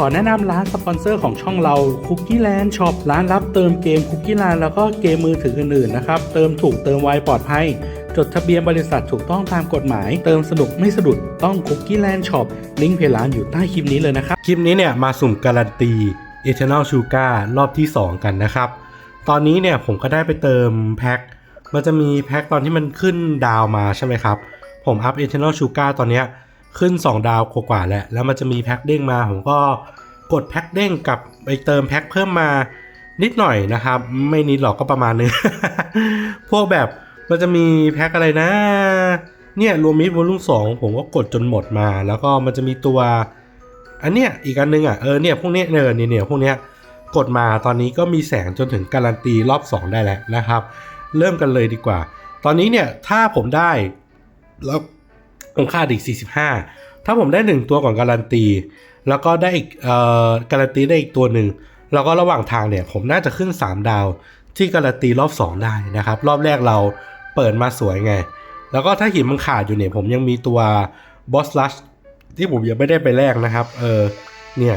ขอแนะนำร้านสปอนเซอร์ของช่องเรา Cookie Land Shop ร้านรับเติมเกม Cookie Land แล้วก็เกมมือถืออื่นๆนะครับ เติมถูกเติมไวปลอดภัย จดทะเบียนบริษัทถูกต้องตามกฎหมาย เติมสนุกไม่สะดุดต้อง Cookie Land Shop ลิงก์เพจร้านอยู่ใต้คลิปนี้เลยนะครับ คลิปนี้เนี่ยมาสุ่มการันตี Eternal Sugar รอบที่ 2 กันนะครับ ตอนนี้เนี่ยผมก็ได้ไปเติมแพ็คมันจะมีแพ็คตอนที่มันขึ้นดาวมาใช่ไหมครับผมอัพ Eternal Sugar ตอนเนี้ย ขึ้น 2 ดาวกว่าๆแล้วแล้วมันจะมีแพ็คเด้งมา ผมก็กดแพ็คเด้งกับไปเติมแพ็คเพิ่มมานิดหน่อยนะครับ ไม่นิดหรอกก็ประมาณนึง พวกแบบมันจะมีแพ็คอะไรนะ เนี่ยรวมมิดวอลุ่มสองผมก็กดจนหมดมา แล้วก็มันจะมีตัว อันเนี้ยอีกอันนึงอะเออเนี่ยพวกเนี้ยเนอเนี่ยเนี่ยพวกเนี้ยกดมาตอนนี้ก็มีแสงจนถึงการันตีรอบ 2 ได้แล้วนะครับ เริ่มกันเลยดีกว่า ตอนนี้เนี่ยถ้าผมได้แล้ว ผมค่าอีก 45 ถ้าผมได้ 1 ตัวก่อนการันตี แล้วก็ได้อีกเอ่อการันตีได้อีกตัวหนึ่ง แล้วก็ระหว่างทางเนี่ย ผมน่าจะขึ้น 3 ดาว ที่การันตีรอบ 2 ได้นะครับ รอบแรกเราเปิดมาสวยไง แล้วก็ถ้าหินมันขาดอยู่เนี่ย ผมยังมีตัวบอสลัชที่ผมยังไม่ได้ไปแลกนะครับ เออ เนี่ย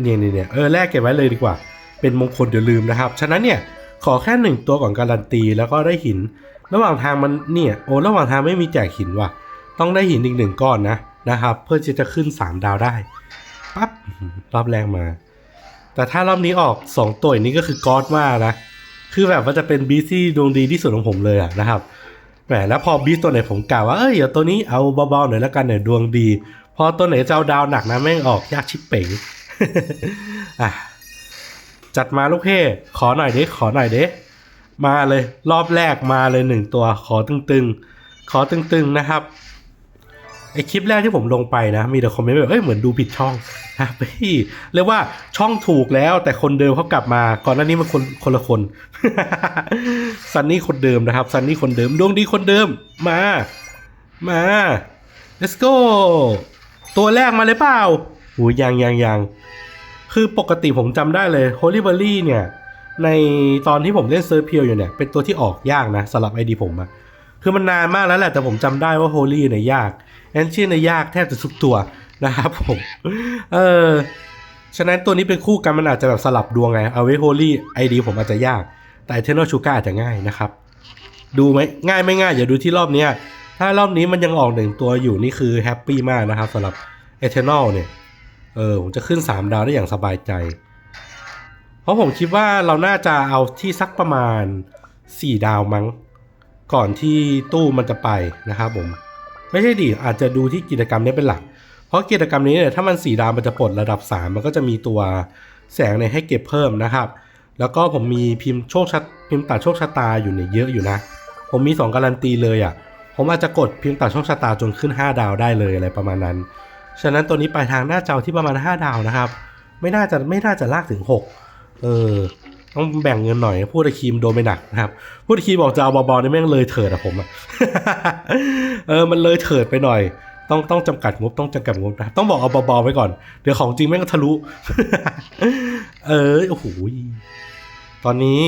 เนี่ยเนี่ยเนี่ยเออแลกเก็บไว้เลยดีกว่า เป็นมงคลเดี๋ยวลืมนะครับ ฉะนั้นเนี่ยขอแค่หนึ่งตัวก่อนการันตีแล้วก็ได้หิน ระหว่างทางมันเนี่ยโอ้ระหว่างทางไม่มีแจกหินว่ะ ต้องได้หินอีกหนึ่งก้อนนะนะครับ เพื่อที่จะขึ้น 3 ดาวได้ปั๊บรอบแรกมา แต่ถ้ารอบนี้ออก 2 ตัวนี้ก็คือก๊อดมากนะ คือแบบว่าจะเป็นบีซี่ดวงดีที่สุดของผมเลยอะนะครับแหมแล้วพอบีสตัวไหนผมกล่าวว่าเอ้ยเดี๋ยวตัวนี้เอาเบาๆหน่อยแล้วกันเนี่ยดวงดี พอตัวไหนจะเอาดาวหนักนะแม่งออกยากชิบเป๋งอะจัดมาลูกเพ่ขอหน่อยเด้ขอหน่อยเด้มาเลย รอบแรกมาเลยหนึ่งตัว ขอตึงๆ ขอตึงๆนะครับ ไอคลิปแรกที่ผมลงไปนะ มีแต่คอมเมนต์แบบเอ้ยเหมือนดูผิดช่องนะพี่เรียกว่าช่องถูกแล้วแต่คนเดิมเขากลับมา ก่อนหน้านี้มันคนคนละคนซันนี่คนเดิมนะครับซันนี่คนเดิมดวงดีคนเดิมมา มา let's go ตัวแรกมาเลยเปล่าหูยังยังยังคือปกติผมจำได้เลย Holy b e r r y เนี่ย ในตอนที่ผมเล่นเซิร์ฟเพียวอยู่เนี่ย เป็นตัวที่ออกยากนะสำหรับไอดีผมอะ คือมันนานมากแล้วแหละ แต่ผมจำได้ว่า Holy เนี่ยยากแอนชี่เนี่ยยากแทบจะทุกตัวนะครับผม เออ ฉะนั้นตัวนี้เป็นคู่กันมันอาจจะแบบสลับดวงไง เอาไว้ Holy ไอดีผมอาจจะยาก แต่ Eternal Sugar อาจจะง่ายนะครับ ดูไหมง่ายไม่ง่ายอย่าดูที่รอบเนี้ยถ้ารอบนี้มันยังออกหนึ่งตัวอยู่นี่คือแฮปปี้มากนะครับสำหรับ Eternal เนี่ย เออผมจะขึ้น 3 ดาวได้อย่างสบายใจ เพราะผมคิดว่าเราน่าจะเอาที่สักประมาณ 4 ดาวมั้ง ก่อนที่ตู้มันจะไปนะครับผมไม่ใช่ดิอาจจะดูที่กิจกรรมนี้เป็นหลัก เพราะกิจกรรมนี้เนี่ยถ้ามัน4ดาวมันจะปลดระดับ 3 มันก็จะมีตัวแสงเนี่ยให้เก็บเพิ่มนะครับ แล้วก็ผมมีพิมพ์โชคชะพิมพ์ตัดโชคชะตาอยู่เนี่ยเยอะอยู่นะ ผมมี 2 การันตีเลยอะ่ะผมอาจจะกดพิมพ์ตัดโชคชะตาจนขึ้น 5 ดาวได้เลยอะไรประมาณนั้น ฉะนั้นตัวนี้ไปทางหน้าเจอที่ประมาณ 5 ดาวนะครับ ไม่น่าจะไม่น่าจะลากถึง 6 เออ ต้องแบ่งเงินหน่อยพูดไอครีมโดนไปหนักนะครับพูดไอครีมบอกจะเอาเบาๆนี่แม่งเลยเถิดอะผมอะเออมันเลยเถิดไปหน่อยต้องต้องจำกัดงบต้องจำกัดงบนะต้องบอกเอาเบาๆไว้ก่อน เดี๋ยวของจริงแม่งทะลุ เออโอ้โหตอนนี้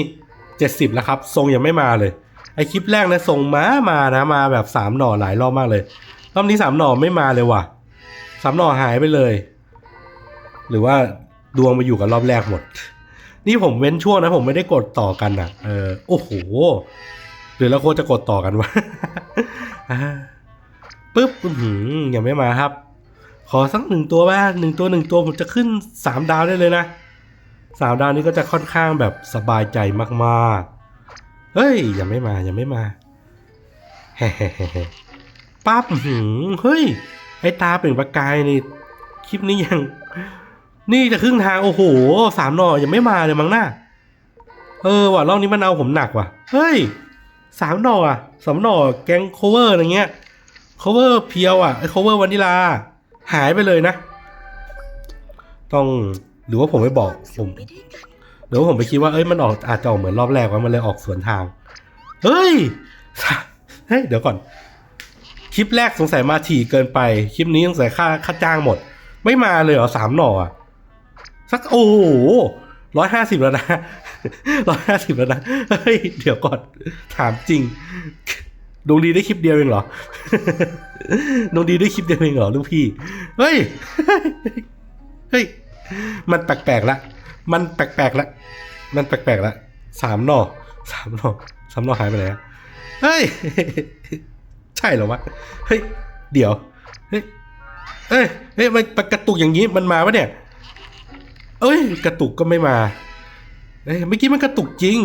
70แล้วครับ ทรงยังไม่มาเลย ไอคลิปแรกนะทรงมามานะมาแบบสามหน่อหลายรอบมากเลยรอบนี้สามหน่อไม่มาเลยว่ะสามหน่อหายไปเลย หรือว่าดวงมาอยู่กับรอบแรกหมด นี่ผมเว้นช่วงนะ ผมไม่ได้กดต่อกันอะ เออ โอ้โห หรือเราควรจะกดต่อกันวะปึ๊บอื้อหือยังไม่มาครับ ขอสักหนึ่งตัวบ้างหนึ่งตัวหนึ่งตัวผมจะขึ้นสามดาวได้เลยนะสามดาวนี้ก็จะค่อนข้างแบบสบายใจมากๆ เฮ้ย ยังไม่มายังไม่มาเฮ้ๆปั๊บหือเฮ้ย ไอตาเปล่งประกายนี่ คลิปนี้ยัง นี่จะครึ่งทางโอ้โหสามหน่อยังไม่มาเลยมั้งหน้าเออว่ะรอบนี้มันเอาผมหนักว่ะ เฮ้ยสามหน่ออะสามหน่อแกงโคเวอร์อะไรเงี้ยโคเวอร์เพียวอะไอโคเวอร์วานิลา หายไปเลยนะ ต้องหรือว่าผมไม่บอกผมหรือว่าผมไปคิดว่าเอ้ยมันออกอาจจะออกเหมือนรอบแรกว่ามันเลยออกสวนทาง เฮ้ยเฮ้ยเดี๋ยวก่อน คลิปแรกสงสัยมาถี่เกินไป คลิปนี้สงสัยค่าค่าจ้างหมด ไม่มาเลยเหรอสามหน่ออะ สักโอ้โหร้อยห้าสิบแล้วนะร้อยห้าสิบแล้วนะ เฮ้ย เดี๋ยวก่อน ถามจริงดวงดีได้คลิปเดียวเองเหรอดวงดีได้คลิปเดียวเองเหรอลูกพี่ เฮ้ย เฮ้ย มันแปลกๆละ มันแปลกๆละ มันแปลกๆละสามนอสามนอสามนอหายไปไหนอะเฮ้ย ใช่เหรอวะ เฮ้ย เดี๋ยว เฮ้ยเอ้ย เฮ้ย มันกระตุกอย่างนี้ มันมาปะเนี่ย เอ้ย กระตุกก็ไม่มาเอ้ยเมื่อกี้มันกระตุกจริง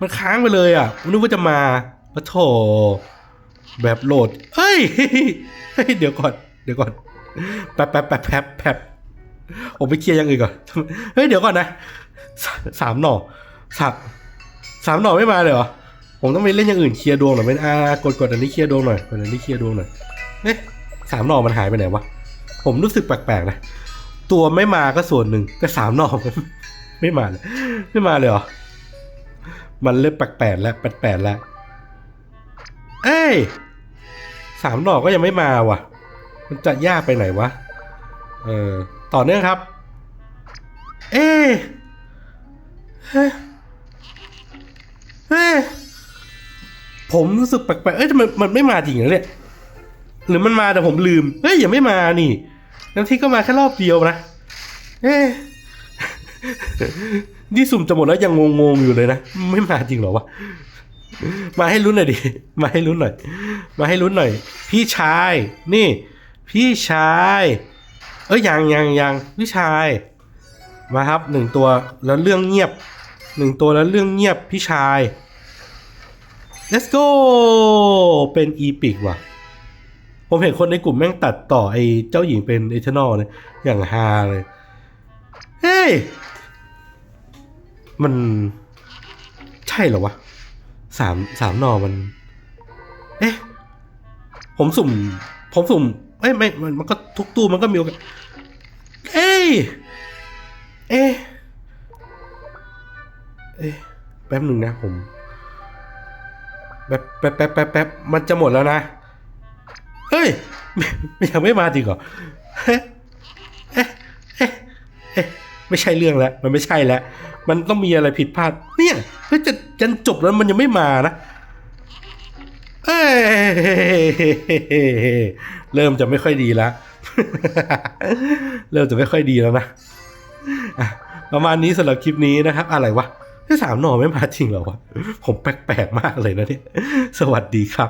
มันค้างไปเลยอะนึกว่าจะมาปะโถแบบโหลดเฮ้ยเฮ้ย เดี๋ยวก่อน เดี๋ยวก่อน แป๊บแป๊บแป๊บแป๊บแป๊บผมไปเคลียร์อย่างอื่นก่อน เฮ้ย เดี๋ยวก่อนนะสสามหน่อสามสามหน่อไม่มาเลยเหรอ ผมต้องไปเล่นอย่างอื่นเคลียร์ดวงหน่อยเป็นอ่ากดกดอันนี้เคลียร์ดวงหน่อยกดอันนี้เคลียร์ดวงหน่อยเอ๊ะสามหน่อมันหายไปไหนวะ ผมรู้สึกแปลกๆนะ ตัวไม่มาก็ส่วนหนึ่งแต่สามนอมันไม่มาเลยไม่มาเลยเหรอ มันเริ่มแปลกๆแล้วแปลกๆแล้ว เอ้ยสามนอก็ยังไม่มาว่ะ มันจะยากไปไหนวะ เออ ต่อเนื่องครับ เอ๊ะเฮ้ยเฮ้ยผมรู้สึกแปลกๆ เอ้ยทำไมมันไม่มาจริงเหรอเนี่ย หรือมันมาแต่ผมลืม เฮ้ยยังไม่มานี่ ทั้งที่ก็มาแค่รอบเดียวนะ เอ๊ะนี่สุ่มจะหมดแล้วยังงงๆอยู่เลยนะ ไม่มาจริงหรอวะ มาให้ลุ้นหน่อยดิ มาให้ลุ้นหน่อย มาให้ลุ้นหน่อย พี่ชาย นี่ พี่ชาย เอ้ยยังยังยังพี่ชาย มาครับหนึ่งตัวแล้วเรื่องเงียบหนึ่งตัวแล้วเรื่องเงียบพี่ชาย let's go เป็นอีพิกว่ะ ผมเห็นคนในกลุ่มแม่งตัดต่อไอ้เจ้าหญิงเป็นเอเทนอลเนี่ยอย่างฮาเลย เฮ้ย มันใช่เหรอวะสามสามนอมัน เอ๊ะ ผมสุ่ม ผมสุ่มเอ้ยไม่มันมันก็ทุกตู้มันก็มีโอกาสเอ้ย เอ๊ะ เอ๊ะ แป๊บหนึ่งนะผม แป๊บแป๊บแป๊บแป๊บแป๊บมันจะหมดแล้วนะ ยไม่ยังไม่มาจริงเหรอเอ๊ะเอ๊ะเอ๊ะเอ๊ะไม่ใช่เรื่องแล้ว มันไม่ใช่แล้ว มันต้องมีอะไรผิดพลาด เนี่ยเฮ้ยจะจันจบแล้วมันยังไม่มานะเอ้เริ่มจะไม่ค่อยดีแล้ว เริ่มจะไม่ค่อยดีแล้วนะประมาณนี้สำหรับคลิปนี้นะครับ อะไรวะที่สามหน่อไม่มาจริงเหรอวะ ผมแปลกๆมากเลยนะเนี่ย สวัสดีครับ